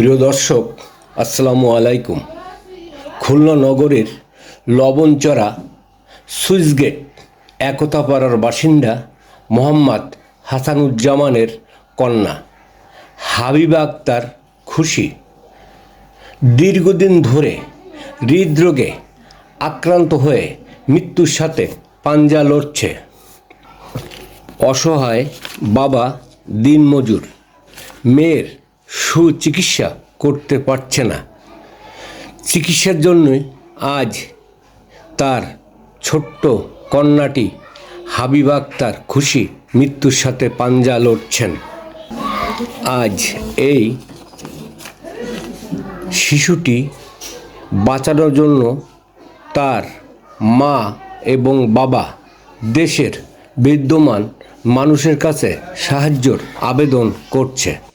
প্রিয় দর্শক, আসসালামু আলাইকুম। খুলনা নগরের লবণচরা সুইচগেট একতাপাড়ার বাসিন্দা মোহাম্মদ হাসানুজ্জামানের কন্যা হাবিবা আক্তার খুশি। দীর্ঘদিন ধরে হৃদরোগে আক্রান্ত হয়ে মৃত্যুর সাথে পাঞ্জা লড়ছে। অসহায় বাবা দিনমজুর, মেয়ের সুচিকিৎসা করতে পারছে না। চিকিৎসার জন্যই আজ তার ছোট্ট কন্যাটি হাবিব আক্তার খুশি মৃত্যুর সাথে পাঞ্জা লড়ছেন। আজ এই শিশুটি বাঁচানোর জন্য তার মা এবং বাবা দেশের বিদ্যমান মানুষের কাছে সাহায্যর আবেদন করছে।